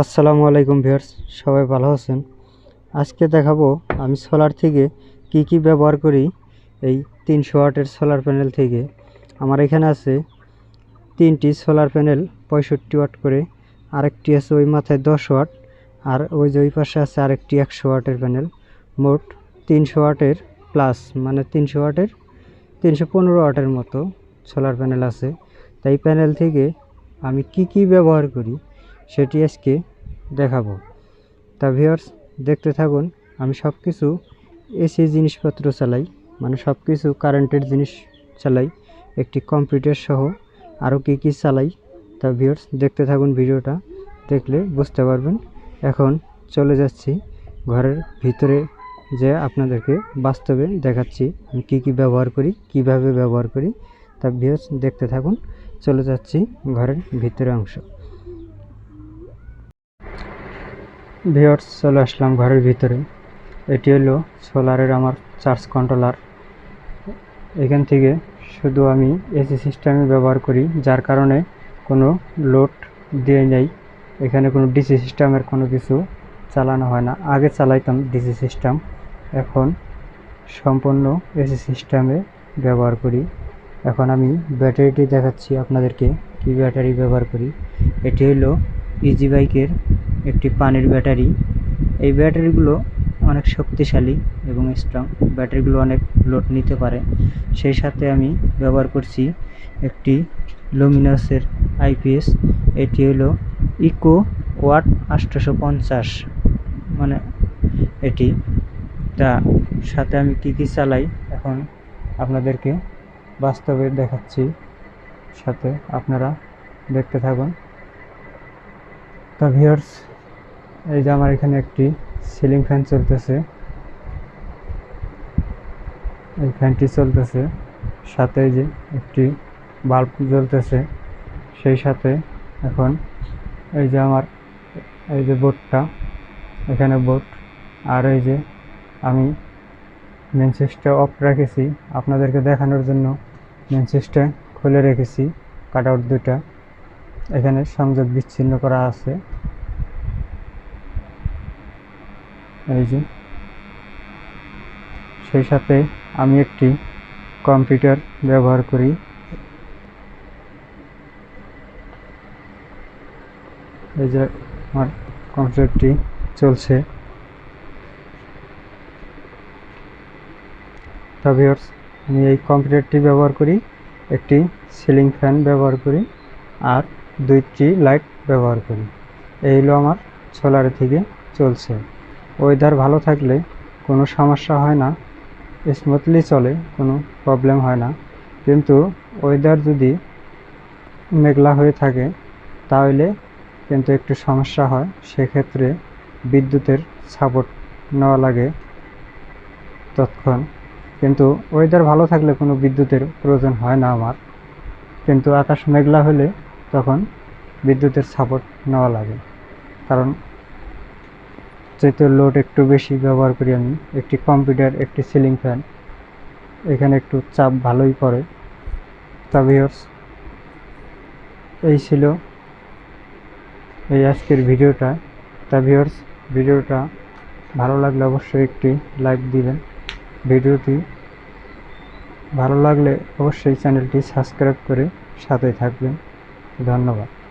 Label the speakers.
Speaker 1: আসসালামু আলাইকুম ভিউয়ার্স, সবাই ভালো আছেন? আজকে দেখাবো আমি সোলার থেকে কি কি ব্যবহার করি এই তিনশো ওয়াটের সোলার প্যানেল থেকে। আমার এখানে আছে তিনটি সোলার প্যানেল, পঁয়ষট্টি ওয়াট করে, আরেকটি আছে ওই মাথায় দশ ওয়াট, আর ওই যে ওই পাশে আছে আরেকটি একশো ওয়াটের প্যানেল। মোট তিনশো ওয়াটের প্লাস মানে তিনশো ওয়াটের, তিনশো পনেরো ওয়াটের মতো সোলার প্যানেল আছে। তাই প্যানেল থেকে আমি কি কি ব্যবহার করি? সেটি আজকে দেখাবো। তা ভিউয়ার্স দেখতে থাকুন, আমি সব কিছু এসি জিনিসপত্র চালাই মানে সব কিছু কারেন্টের জিনিস চালাই, একটি কম্পিউটার সহ আরও কী কী চালাই। তা ভিউয়ার্স দেখতে থাকুন ভিডিওটা, দেখলে বুঝতে পারবেন। এখন চলে যাচ্ছি ঘরের ভিতরে যে আপনাদেরকে বাস্তবে দেখাচ্ছি আমি কী কী ব্যবহার করি, কীভাবে ব্যবহার করি। তা ভিউয়ার্স দেখতে থাকুন। চলে যাচ্ছি ঘরের ভিতরে অংশ। ভিওর্স চলে আসলাম ঘরের ভিতরে। এটি হলো সোলারের আমার চার্জ কন্ট্রোলার। এখান থেকে শুধু আমি এসি সিস্টেমে ব্যবহার করি, যার কারণে কোনো লোড দিয়ে নেই। এখানে কোনো ডিসি সিস্টেমের কোনো কিছু চালানো হয় না। আগে চালাইতাম ডিসি সিস্টেম এখন সম্পূর্ণ এসি সিস্টেমে ব্যবহার করি। এখন আমি ব্যাটারিটি দেখাচ্ছি আপনাদেরকে, কি ব্যাটারি ব্যবহার করি। এটি হলো ইজি বাইকের একটি পানির ব্যাটারি। এই ব্যাটারিগুলো অনেক শক্তিশালী এবং স্ট্রং ব্যাটারিগুলো অনেক লোড নিতে পারে। সেই সাথে আমি ব্যবহার করছি একটি লুমিনাসের আইপিএস। এটি হলো ইকো ওয়াট আটশোশো পঞ্চাশ। মানে এটি। তা সাথে আমি কী কী চালাই এখন আপনাদেরকে বাস্তবে দেখাচ্ছি। সাথে আপনারা দেখতে থাকুন। তা ভিউয়ার্স এই যে আমার এখানে একটি সিলিং ফ্যান চলতেছে। এই ফ্যানটি চলতেছে, সাথে যে একটি বাল্ব জ্বলতেছে, সেই সাথে এখন এই যে আমার এই যে বোর্ডটা, এখানে বোর্ড, আর এই যে আমি মেন সুইচটা অফ রেখেছি, আপনাদেরকে দেখানোর জন্য মেন সুইচটা খুলে রেখেছি কাট আউট দুটা এখানে সংযোগ বিচ্ছিন্ন করা আছে। এই যে। সেই সাথে আমি একটি কম্পিউটার ব্যবহার করি। এই যে আমার কম্পিউটারটি চলছে। তা ভিউয়ার্স আমি এই কম্পিউটারটি ব্যবহার করি। একটি সিলিং ফ্যান ব্যবহার করি আর দুইটি লাইট ব্যবহার করি। এই হলো আমার সোলার থেকে চলছে। ওয়েদার ভালো থাকলে কোনো সমস্যা হয় না। স্মুথলি চলে, কোনো প্রবলেম হয় না। কিন্তু ওয়েদার যদি মেঘলা হয়ে থাকে, তাহলে কিন্তু একটু সমস্যা হয়। সেক্ষেত্রে বিদ্যুতের সাপোর্ট নেওয়া লাগে তৎক্ষণ। কিন্তু ওয়েদার ভালো থাকলে কোনো বিদ্যুতের প্রয়োজন হয় না আমার। কিন্তু আকাশ মেঘলা হলে তখন বিদ্যুতের সাপোর্ট নেওয়া লাগে। কারণ যেহেতু লোড একটু বেশি ব্যবহার করি আমি। একটি কম্পিউটার একটি সিলিং ফ্যান এখানে একটু চাপ ভালোই পড়ে। তা ভিউয়ার্স এই ছিল এই আজকের ভিডিওটা। তা ভিউয়ার্স ভিডিওটা ভালো লাগলে অবশ্যই একটি লাইক দিবেন। ভিডিওটি ভালো লাগলে অবশ্যই চ্যানেলটি সাবস্ক্রাইব করে সাথে থাকবেন। ধন্যবাদ।